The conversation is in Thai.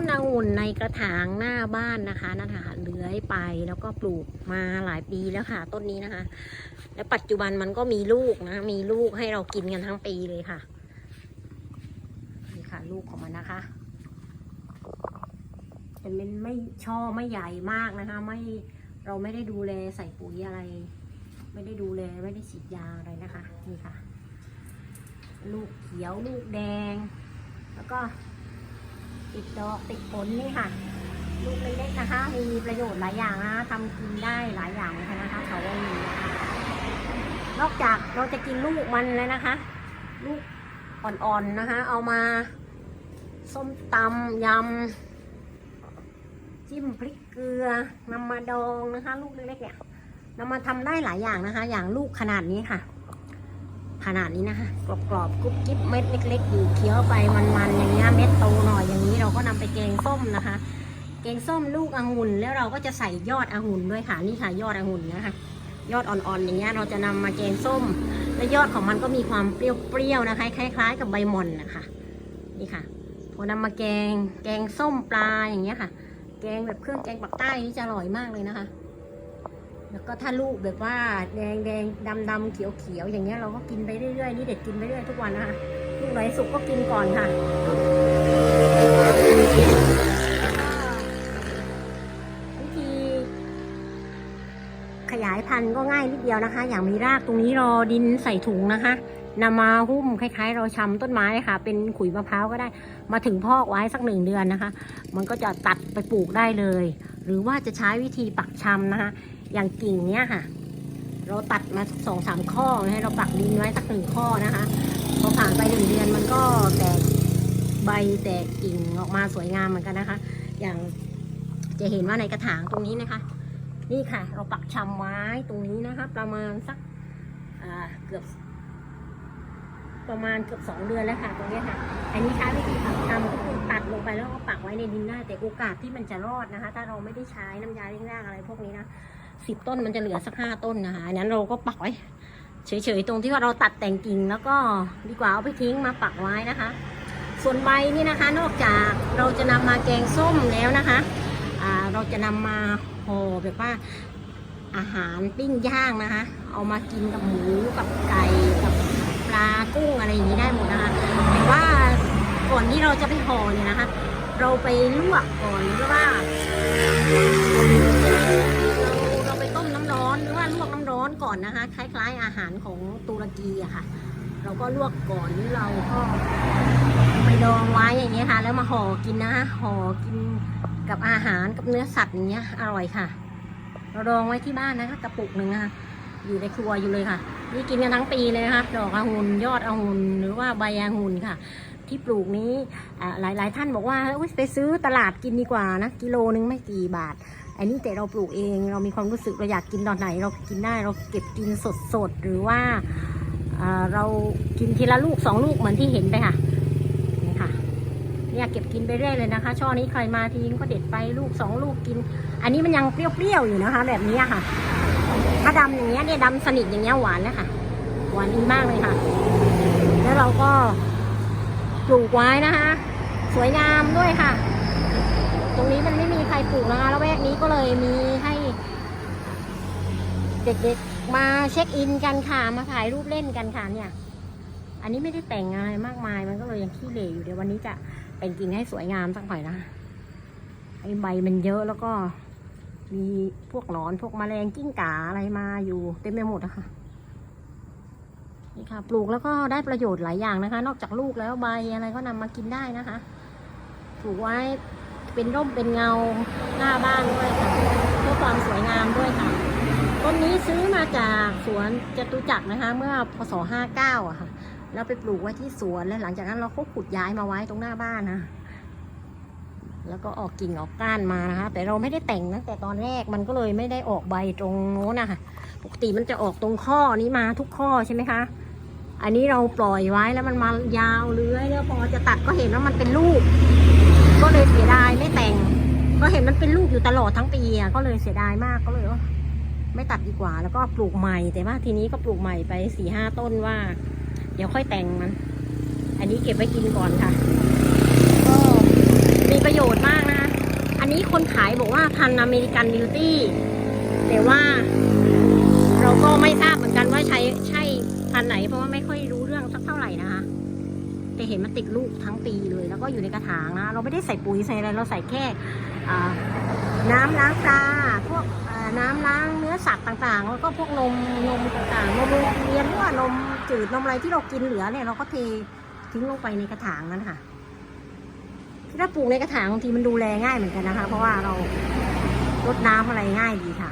ต้นองุ่นในกระถางหน้าบ้านนะคะนั่นค่ะเลื้อยไปแล้วก็ปลูกมาหลายปีแล้วค่ะ ต้นนี้นะคะ และปัจจุบันมันก็มีลูกนะ มีลูกให้เรากินกันทั้งปีเลยค่ะนี่ค่ะ ลูกของมันนะคะแต่มันไม่ช่อไม่ใหญ่มากนะคะ ไม่เราไม่ได้ดูแลใส่ปุ๋ยอะไร ไม่ได้ดูแลไม่ได้ฉีดยาอะไรนะคะ นี่ค่ะ ลูกเขียวลูกแดง แล้วก็ ติดดอกติดผลนี่ค่ะ ลูกเล็กๆนะคะ มีประโยชน์หลายอย่างนะทำกินได้หลายอย่างเลยนะคะเขาว่ามีนะคะนอกจากเราจะกินลูกมันแล้วนะคะ ลูกอ่อนๆนะคะ เอามาส้มตำยำจิ้มพริกเกลือนำมาดองนะคะ ลูกเล็กๆเนี่ยนำมาทำได้หลายอย่างนะคะ อย่างลูกขนาดนี้ค่ะ ขนาดนี้นะคะกรอบๆกรุบกิบเม็ดเล็กๆอยู่เคี้ยวไปมันๆอย่างเงี้ยเม็ดโตหน่อยอย่างนี้เราก็นำไปแกงส้มนะคะ แกงส้มลูกองุ่นแล้วเราก็จะใส่ยอดองุ่นด้วยค่ะนี่ค่ะยอดองุ่นนะคะยอดอ่อนๆอย่างเงี้ยเราจะนำมาแกงส้ม และยอดของมันก็มีความเปรี้ยวๆนะคะ คล้าย ๆ กับใบหม่อนนะคะนี่ค่ะพอนำมาแกงแกงส้มปลาอย่างเงี้ยค่ะ แกงแบบเครื่องแกงปักใต้นี่จะอร่อยมากเลยนะคะ แล้วก็ถ้าลูกแบบว่าแดงแดงดำดำเขียวเขียวอย่างเงี้ยเราก็กินไปเรื่อยๆนี่เด็ดกินไปเรื่อยทุกวันนะคะลูกไหนสุกก็กินก่อนค่ะวิธีขยายพันธุ์ก็ง่ายนิดเดียวนะคะ อย่างมีรากตรงนี้รอดินใส่ถุงนะคะนำมาหุ้มคล้ายๆ เราชำต้นไม้ค่ะ เป็นขุยมะพร้าวก็ได้ มาถึงพอกไว้สักหนึ่งเดือนนะคะ มันก็จะตัดไปปลูกได้เลย หรือว่าจะใช้วิธีปักชำนะคะ อย่างกิ่งเนี้ยค่ะ เราตัดมาสองสามข้อนะเราปักดินไว้สักหนึ่งข้อนะคะพอผ่านไปหนึ่งเดือนมันก็แตกใบแตกกิ่งออกมาสวยงามเหมือนกันนะคะ อย่างจะเห็นว่าในกระถางตรงนี้นะคะ นี่ค่ะ เราปักชำไว้ตรงนี้นะคะ ประมาณสักเกือบ ประมาณเกือบสองเดือนแล้วค่ะ ตรงนี้ค่ะ อันนี้ใช้วิธีปักชำก็คือตัดลงไปแล้วก็ปักไว้ในดินได้แต่โอกาสที่มันจะรอดนะคะ ถ้าเราไม่ได้ใช้น้ำยาเร่งรากอะไรพวกนี้นะ สิบต้นมันจะเหลือสักห้าต้นนะคะอันนั้นเราก็ปักไว้เฉยๆตรงที่ว่าเราตัดแต่งกิ่งแล้วก็ดีกว่าเอาไปทิ้งมาปักไว้นะคะ ส่วนใบนี่นะคะ นอกจากเราจะนำมาแกงส้มแล้วนะคะเราจะนำมาห่อแบบว่าอาหารปิ้งย่างนะคะ เอามากินกับหมูกับไก่กับปลากุ้งอะไรอย่างนี้ได้หมดนะคะแต่ว่าก่อนที่เราจะไปห่อเนี่ยนะคะ เราไปลวกก่อนหรือว่า นะคะคล้ายๆ อาหารของตุรกีอะค่ะ เราก็ลวกก่อนหรือเราก็ไปดองไว้อย่างเงี้ยค่ะ แล้วมาห่อกินนะคะห่อกินกับอาหารกับเนื้อสัตว์อย่างเงี้ยอร่อยค่ะ เราดองไว้ที่บ้านนะคะกระปุกหนึ่งนะคะอยู่ในครัวอยู่เลยค่ะ นี่กินกันทั้งปีเลยนะคะดอกองุ่นยอดองุ่นหรือว่าใบองุ่นค่ะ ที่ปลูกนี้อ่าหลายๆท่านบอกว่าไปซื้อตลาดกินดีกว่านะกิโลนึงไม่กี่บาท อันนี้แต่เราปลูกเองเรามีความรู้สึกเราอยากกินตอนไหน เรากินได้เราเก็บกินสดๆหรือว่าเรากินทีละลูกสองลูกเหมือนที่เห็นไปค่ะนี่ค่ะเนี่ยเก็บกินไปเรื่อยเลยนะคะ ช่อนี้ใครมาทีก็เด็ดไปลูกสองลูกกิน อันนี้มันยังเปรี้ยวๆอยู่นะคะ แบบนี้ค่ะ ถ้าดำอย่างเงี้ยเนี่ยดำสนิทอย่างเงี้ยหวานแล้วค่ะ หวานดีมากเลยค่ะ แล้วเราก็ปลูกไว้นะคะ สวยงามด้วยค่ะ ตรงนี้มันไม่มี ปลูกนะคะแล้วแวกนี้ก็เลยมีให้ เด็กๆมาเช็คอินกันค่ะมาถ่ายรูปเล่นกันค่ะเนี่ย อันนี้ไม่ได้แต่งอะไรมากมายมันก็เลยยังขี้เหร่อยู่เดี๋ยววันนี้จะเป็นกิ่งให้สวยงามสักหน่อยนะไอใบมันเยอะแล้วก็ มีพวกหนอนพวกแมลงกิ้งก่าอะไรมาอยู่เต็มไปหมดนะคะนี่ค่ะ ปลูกแล้วก็ได้ประโยชน์หลายอย่างนะคะ นอกจากลูกแล้วใบอะไรก็นำมากินได้นะคะ ปลูกไว้ เป็นร่มเป็นเงาหน้าบ้านด้วยค่ะเพื่อความสวยงามด้วยค่ะต้นนี้ซื้อมาจากสวนจตุจักรนะคะ เมื่อพศ59อะค่ะแล้วไปปลูกไว้ที่สวนแล้วหลังจากนั้นเราก็ขุดย้ายมาไว้ตรงหน้าบ้านนะแล้วก็ออกกิ่งออกก้านมานะคะ แต่เราไม่ได้แต่งนะแต่ตอนแรกมันก็เลยไม่ได้ออกใบตรงโน้นนะคะปกติมันจะออกตรงข้อนี้มาทุกข้อใช่ไหมคะ อันนี้เราปล่อยไว้แล้วมันมายาวเลื้อยแล้วพอจะตัดก็เห็นว่ามันเป็นลูก ก็เลยเสียดายไม่แต่ง ก็เห็นมันเป็นลูกอยู่ตลอดทั้งปีอะก็เลยเสียดายมากก็เลยว่าไม่ตัดดีกว่า แล้วก็ปลูกใหม่แต่ว่าทีนี้ก็ปลูกใหม่ไปสี่ห้าต้นว่า เดี๋ยวค่อยแต่งมัน อันนี้เก็บไว้กินก่อนค่ะก็มีประโยชน์มากนะ อันนี้คนขายบอกว่าพันอเมริกันบิวตี้ แต่เห็นมันติดลูกทั้งปีเลย แล้วก็อยู่ในกระถางนะ เราไม่ได้ใส่ปุ๋ยใส่อะไรเราใส่แค่น้ำล้างปลาพวกน้ำล้างเนื้อสัตว์ต่างๆ แล้วก็พวกนมนมต่างๆนมโรงเรียนหรือว่านมจืดนมอะไรที่เรากินเหลือเนี่ยเราก็เททิ้งลงไปในกระถางนั้นค่ะถ้าปลูกในกระถางบางทีมันดูแลง่ายเหมือนกันนะคะ เพราะว่าเรารดน้ำอะไรง่ายดีค่ะ